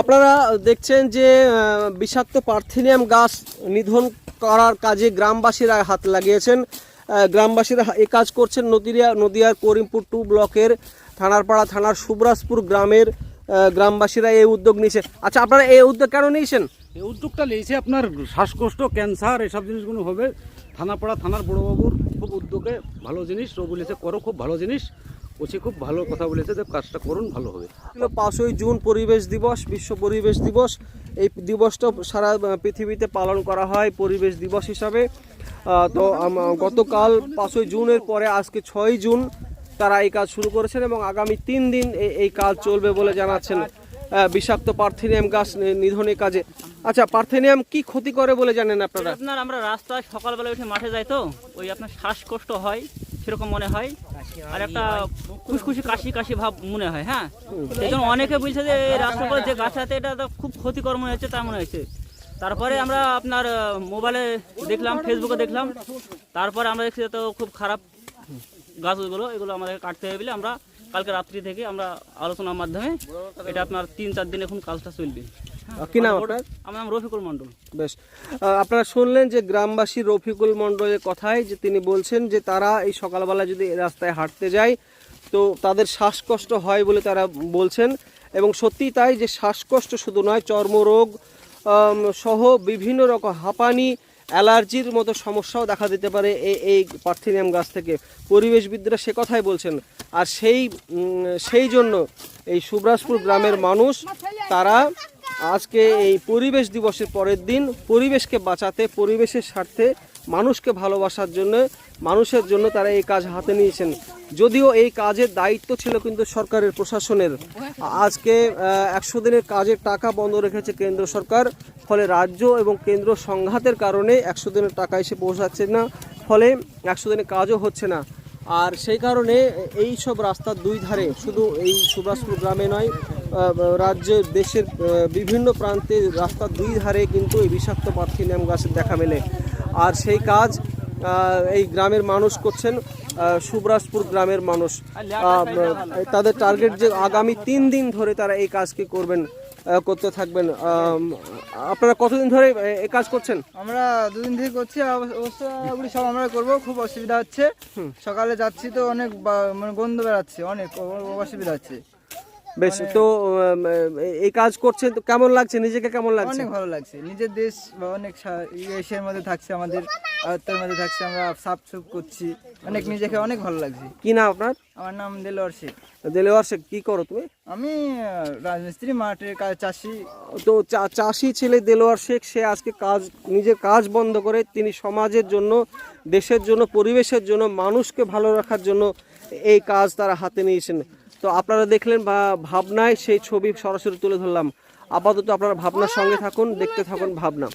আপনারা দেখছেন যে বিষাক্ত পার্থেনিয়াম গাছ নিধন করার কাজে গ্রামবাসীরা হাত লাগিয়েছেন। গ্রামবাসীরা এ কাজ করছেন নদিয়া, নদিয়ার করিমপুর টু ব্লকের থানারপাড়া থানার সুব্রাসপুর গ্রামের গ্রামবাসীরা এই উদ্যোগ নিয়েছে। আচ্ছা আপনারা এই উদ্যোগ কেন নিয়েছেন? এই উদ্যোগটা নিয়েছে আপনার শ্বাসকষ্ট, ক্যান্সার, এসব জিনিসগুলো হবে। থানাপাড়া থানার বড়বাবুর খুব উদ্যোগে ভালো জিনিস ও বলেছে, করো, খুব ভালো জিনিস। ওসি খুব ভালো কথা বলেছে যে কাজটা করুন ভালো হবে। পাঁচই জুন পরিবেশ দিবস বিশ্ব পরিবেশ দিবস। এই দিবসটা সারা পৃথিবীতে পালন করা হয় পরিবেশ দিবস হিসাবে। তো গতকাল পাঁচই জুনের পরে আজকে ছয় জুন তারা এই কাজ শুরু করেছেন এবং আগামী তিন দিন এই- এই কাজ চলবে বলে জানাচ্ছেন বিষাক্ত পার্থেনিয়াম গাছ নিধনের কাজে। আচ্ছা পার্থেনিয়াম কি ক্ষতি করে বলে জানেন আপনারা? আপনার আমরা রাস্তায় সকালবেলা উঠে মাঠে যাই তো ওই আপনার শ্বাসকষ্ট হয় সেরকম মনে হয়। আর একটা খুশখুশি কাশি কাশি ভাব মনে হয় হ্যাঁ? সেই জন্য অনেকে বলছে যে এই রাস্তার পরে যে গাছ আছে এটা খুব ক্ষতিকর মনে হচ্ছে তা মনে হয়েছে তারপরে আমরা আপনার মোবাইলে দেখলাম ফেসবুকে দেখলাম। তারপরে আমরা দেখছি যে তো খুব খারাপ গাছগুলো এগুলো আমাদের কাটতে হবে বলে আমরা কালকে রাত্রি থেকে আমরা আলোচনার মাধ্যমে এটা আপনার তিন চার দিন এখন কাজটা চলবে। কি নাম আপনার? আমার নাম রফিকুল মণ্ডল। বেশ। আপনারা শুনলেন যে গ্রামবাসী রফিকুল মণ্ডলের কথায় যে তিনি বলছেন যে তারা এই সকালবেলা যদি রাস্তায় হাঁটতে যায় তো তাদের শ্বাসকষ্ট হয় বলে তারা বলছেন। এবং সত্যি তাই যে শ্বাসকষ্ট শুধু নয় চর্মরোগ সহ বিভিন্ন রকম হাঁপানি অ্যালার্জির মতো সমস্যাও দেখা দিতে পারে এই এই পার্থিনিয়াম গাছ থেকে। পরিবেশবিদরা সে কথাই বলছেন। আর সেই সেই জন্য এই সুব্রাসপুর গ্রামের মানুষ তারা আজকে এই পরিবেশ দিবসের পরের দিন পরিবেশকে বাঁচাতে, পরিবেশের স্বার্থে মানুষকে ভালোবাসার জন্য, মানুষের জন্য তারা এই কাজ হাতে নিয়েছেন। যদিও এই কাজের দায়িত্ব ছিল কিন্তু সরকারের, প্রশাসনের। আজকে একশো দিনের কাজের টাকা বন্ধ রেখেছে কেন্দ্র সরকার, ফলে রাজ্য এবং কেন্দ্র সংঘাতের কারণে একশো দিনের টাকা এসে পৌঁছাচ্ছে না, ফলে একশো দিনের কাজও হচ্ছে না। আর সেই কারণে এই সব রাস্তার দুই ধারে শুধু এই সুভাষপুর গ্রামে নয় রাজ্যের দেশের বিভিন্ন প্রান্তে রাস্তার দুই ধারে কিন্তু এই বিষাক্ত পার্থিনিয়াম গাছের দেখা মেলে। আর সেই কাজ এই গ্রামের মানুষ করছেন আহ, সুব্রাসপুর গ্রামের মানুষ। তাদের টার্গেট যে আগামী তিন দিন ধরে তারা এই কাজকে করবেন। করতে থাকবেন। আপনারা কতদিন ধরে এই কাজ করছেন? আমরা দুদিন থেকে করছি অবশ্য সব আমরা করব খুব অসুবিধা হচ্ছে। সকালে যাচ্ছি তো অনেক মানে গন্ধ বেড়াচ্ছে অনেক অসুবিধা হচ্ছে। বেশ তো আম, এই কাজ করছেন তো কেমন লাগছে? নিজেকে কেমন লাগছে? অনেক ভালো লাগছে। নিজের দেশ বা অনেক এশিয়ার মধ্যে থাকছে আমাদের। আয়ত্তের মধ্যে থাকছে আমরা সাফ সুফ করছি। অনেক নিজেকে অনেক ভালো লাগছে। কি নাম আপনার? আমার নাম দেলোয়ার শেখ দেলেওয়ার শেখ কি করো তুমি? আমি রাজমিস্ত্রি মাঠের কাজ চাষি। তো চাষি ছেলে দেলোয়ার শেখ সে আজকে কাজ নিজের কাজ বন্ধ করে তিনি সমাজের জন্য দেশের জন্য পরিবেশের জন্য মানুষকে ভালো রাখার জন্য এই কাজ তারা হাতে নিয়েছেন। তো আপনারা দেখলেন বা ভাবনায় সেই ছবি সরাসরি তুলে ধরলাম। আপাতত আপনারা ভাবনার সঙ্গে থাকুন দেখতে থাকুন ভাবনা।